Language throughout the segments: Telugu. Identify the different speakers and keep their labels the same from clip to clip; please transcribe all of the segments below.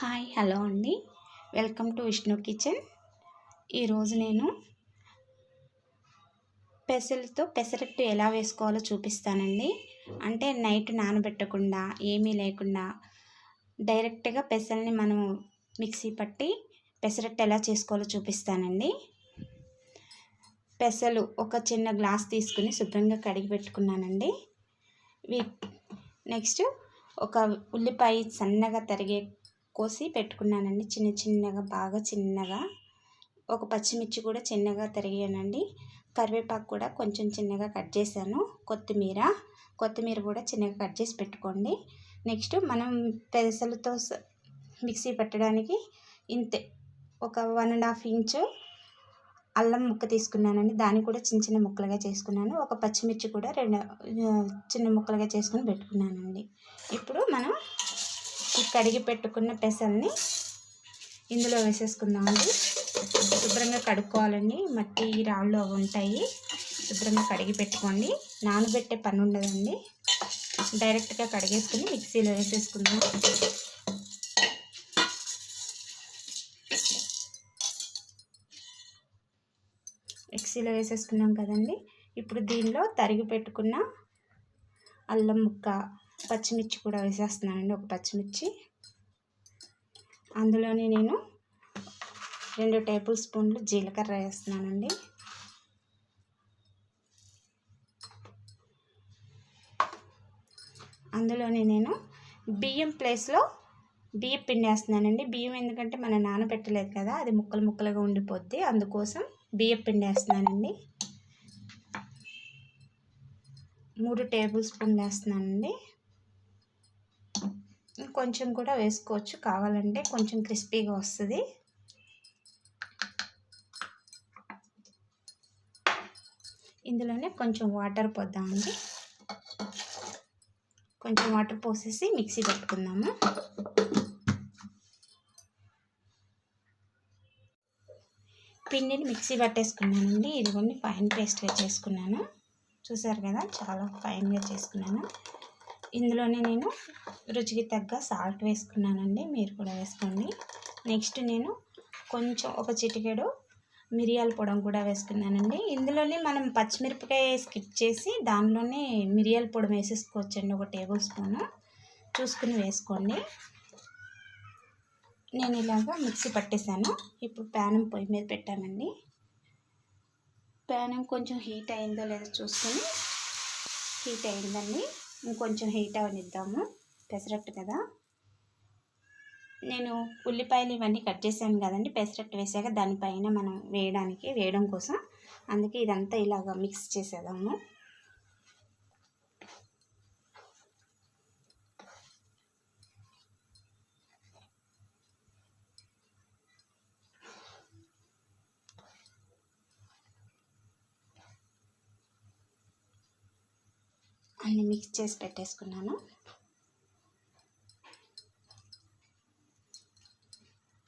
Speaker 1: హాయ్ హలో అండి. Welcome to Vishnu kitchen. ఈరోజు నేను పెసలతో పెసరట్టు ఎలా వేసుకోవాలో చూపిస్తానండి. అంటే నైట్ నానబెట్టకుండా ఏమీ లేకుండా డైరెక్ట్గా పెసల్ని మనం మిక్సీ పట్టి పెసరట్టు ఎలా చేసుకోవాలో చూపిస్తానండి. పెసలు ఒక చిన్న గ్లాస్ తీసుకుని శుభ్రంగా కడిగి పెట్టుకున్నానండి. నెక్స్ట్ ఒక ఉల్లిపాయ సన్నగా తరిగే కోసి పెట్టుకున్నానండి. చిన్న చిన్నగా బాగా చిన్నగా. ఒక పచ్చిమిర్చి కూడా చిన్నగా తరిగానండి. కరివేపాకు కూడా కొంచెం చిన్నగా కట్ చేశాను. కొత్తిమీర కొత్తిమీర కూడా చిన్నగా కట్ చేసి పెట్టుకోండి. నెక్స్ట్ మనం పెసలతో మిక్సీ పెట్టడానికి ఇంతే. ఒక వన్ అండ్ హాఫ్ ఇంచు అల్లం ముక్క తీసుకున్నానండి. దాన్ని కూడా చిన్న చిన్న ముక్కలుగా చేసుకున్నాను. ఒక పచ్చిమిర్చి కూడా రెండు చిన్న ముక్కలుగా చేసుకుని పెట్టుకున్నానండి. ఇప్పుడు మనం ఈ కడిగి పెట్టుకున్న పెసల్ని ఇందులో వేసేసుకుందామండి శుభ్రంగా కడుక్కోవాలండి. మట్టి రాళ్ళు అవి ఉంటాయి. శుభ్రంగా కడిగి పెట్టుకోండి. నానబెట్టే పని ఉండదండి. డైరెక్ట్గా కడిగేసుకుని మిక్సీలో వేసేసుకుందాం. మిక్సీలో వేసేసుకున్నాం కదండి. ఇప్పుడు దీనిలో తరిగి పెట్టుకున్న అల్లం ముక్క పచ్చిమిర్చి కూడా వేసేస్తున్నానండి ఒక పచ్చిమిర్చి. అందులోనే నేను రెండు టేబుల్ స్పూన్లు జీలకర్ర వేస్తున్నానండి. అందులోనే నేను బియ్యం ప్లేస్లో బియ్యం పిండి వేస్తున్నానండి. బియ్యం ఎందుకంటే మనం నానబెట్టలేదు కదా అది ముక్కలు ముక్కలుగా ఉండిపోద్ది. అందుకోసం బియ్యం పిండి వేస్తున్నానండి. మూడు టేబుల్ స్పూన్లు వేస్తున్నానండి. కొంచెం కూడా వేసుకోవచ్చు. కావాలంటే కొంచెం క్రిస్పీగా వస్తుంది. ఇందులోనే కొంచెం వాటర్ పోద్దామండి. కొంచెం వాటర్ పోసేసి మిక్సీ పెట్టుకుందాము. పిండిని మిక్సీ పట్టేసుకున్నానండి. ఇదిగోండి ఫైన్ పేస్ట్గా చేసుకున్నాను. చూసారు కదా చాలా ఫైన్గా చేసుకున్నాను. ఇందులోనే నేను రుచికి తగ్గ సాల్ట్ వేసుకున్నానండి మీరు కూడా వేసుకోండి. నెక్స్ట్ నేను కొంచెం ఒక చిటికెడు మిరియాల పొడం కూడా వేసుకున్నానండి. ఇందులోనే మనం పచ్చిమిరపకాయ స్కిప్ చేసి దానిలోనే మిరియాల పొడి వేసేసుకోవచ్చండి ఒక టేబుల్ స్పూను. చూసుకుని వేసుకోండి. నేను ఇలాగా మిక్సీ పట్టేశాను. ఇప్పుడు ప్యానం పొయ్యి మీద పెట్టానండి. ప్యానం కొంచెం హీట్ అయిందో లేదో చూసుకొని హీట్ అయిందండి. ఇంకొంచెం హీట్ అవనిద్దాము. పెసరట్టు కదా. నేను ఉల్లిపాయలు ఇవన్నీ కట్ చేసాను కదండి. పెసరట్టు వేసాక దానిపైన మనం వేయడానికి వేయడం కోసం. అందుకే ఇదంతా ఇలాగ మిక్స్ చేసేదాము అన్నీ మిక్స్ చేసి పెట్టేసుకున్నాను.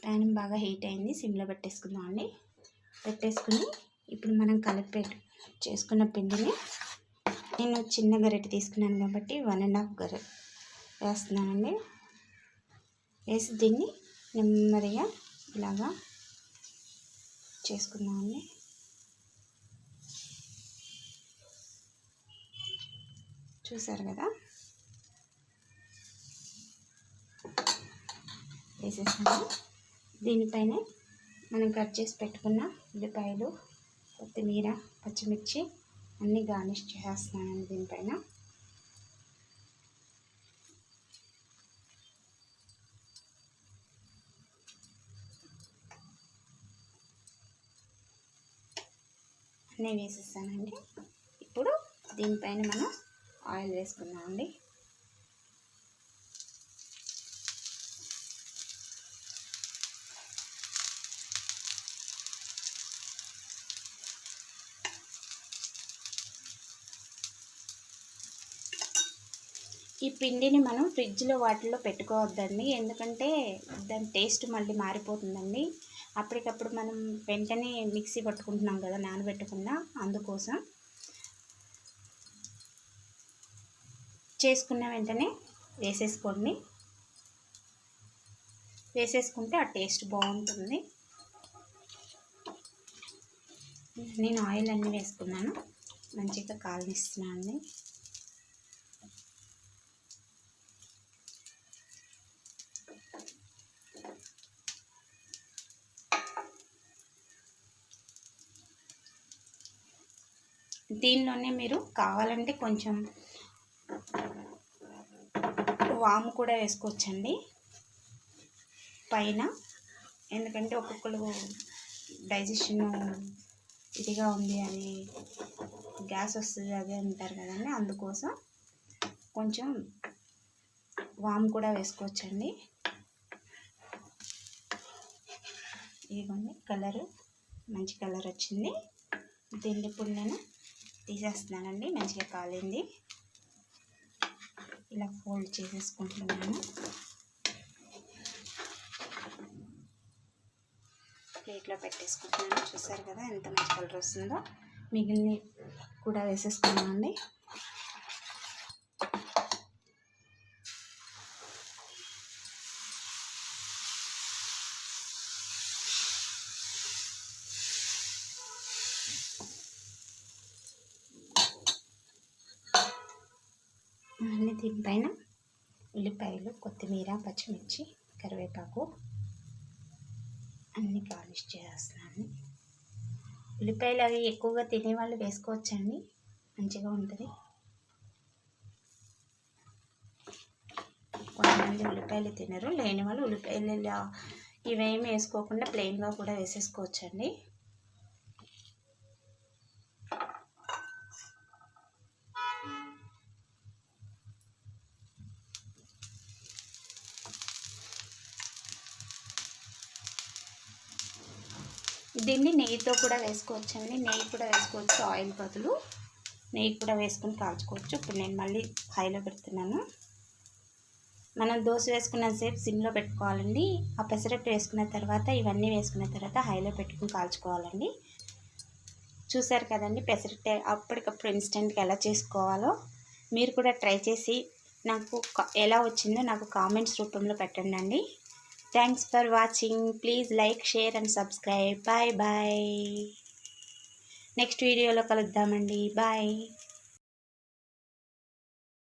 Speaker 1: ప్యాన్ బాగా హీట్ అయింది సిమ్లో పెట్టేసుకుందాం అండి. పెట్టేసుకుని ఇప్పుడు మనం కలిపి చేసుకున్న పిండిని నేను చిన్న గరిటె తీసుకున్నాను కాబట్టి వన్ అండ్ హాఫ్ గరె వేస్తున్నానండి. వేసి దీన్ని నెమ్మదిగా ఇలాగా చేసుకుందామండి చూసారు కదా? వేసేసాము దీనిపైన మనం కట్ చేసి పెట్టుకున్న ఉల్లిపాయలు కొత్తిమీర పచ్చిమిర్చి అన్నీ గార్నిష్ చేసేస్తున్నాను దీనిపైన. అన్నీ వేసేసానండి. ఇప్పుడు దీనిపైన మనం ఆయిల్ వేసుకుందామండి ఈ పిండిని మనం ఫ్రిడ్జ్లో వాటిలో పెట్టుకోవద్దండి. ఎందుకంటే దాని టేస్ట్ మళ్ళీ మారిపోతుందండి. అప్పటికప్పుడు మనం వెంటనే మిక్సీ పట్టుకుంటున్నాం కదా నానబెట్టకుండా అందుకోసం. చేసుకున్న వెంటనే వేసేసుకోండి. వేసేసుకుంటే ఆ టేస్ట్ బాగుంటుంది. నేను ఆయిల్ అన్నీ వేసుకున్నాను. మంచిగా కాలనిస్తున్నాను. అండి దీనిలోనే మీరు కావాలంటే కొంచెం వాము కూడా వేసుకోవచ్చండి. పైన. ఎందుకంటే ఒక్కొక్కరు డైజెషన్ ఇదిగా ఉంది అని గ్యాస్ వస్తుంది అదే అంటారు కదండి. అందుకోసం కొంచెం వాము కూడా వేసుకోవచ్చండి. ఇదిగోండి కలరు. మంచి కలర్ వచ్చింది దీన్ని ఇప్పుడు నేను తీసేస్తున్నానండి. మంచిగా కాలింది. ఇలా ఫోల్డ్ చేసేసుకుంటున్నాను. ప్లేట్లో పెట్టేసుకుంటున్నాను. చూసారు కదా ఎంత మంచి కలర్ వస్తుందో. మిగిలిన కూడా వేసేసుకున్నామండి అన్నీ దీనిపైన ఉల్లిపాయలు కొత్తిమీర పచ్చిమిర్చి కరివేపాకు అన్నీ గార్నిష్ చేస్తున్నాను. ఉల్లిపాయలు అవి ఎక్కువగా తినేవాళ్ళు వేసుకోవచ్చండి. మంచిగా ఉంటుంది. కొంతమంది ఉల్లిపాయలు తినరు. లేని వాళ్ళు ఉల్లిపాయలు ఇవేమి వేసుకోకుండా ప్లెయిన్గా కూడా వేసేసుకోవచ్చండి. దీన్ని నెయ్యితో కూడా వేసుకోవచ్చండి నెయ్యి కూడా వేసుకోవచ్చు ఆయిల్ బదులు. నెయ్యి కూడా వేసుకొని కాల్చుకోవచ్చు. ఇప్పుడు నేను మళ్ళీ హైలో పెడుతున్నాను. మనం దోశ వేసుకున్న సేపు సిమ్లో పెట్టుకోవాలండి. ఆ పెసరట్టు వేసుకున్న తర్వాత ఇవన్నీ వేసుకున్న తర్వాత హైలో పెట్టుకుని కాల్చుకోవాలండి. చూసారు కదండి పెసరట్టు అప్పటికప్పుడు ఇన్స్టెంట్గా ఎలా చేసుకోవాలో. మీరు కూడా ట్రై చేసి నాకు ఎలా వచ్చిందో నాకు కామెంట్స్ రూపంలో పెట్టండి అండి thanks for watching please like share and subscribe bye bye next వీడియోలో కలుద్దామండి. బాయ్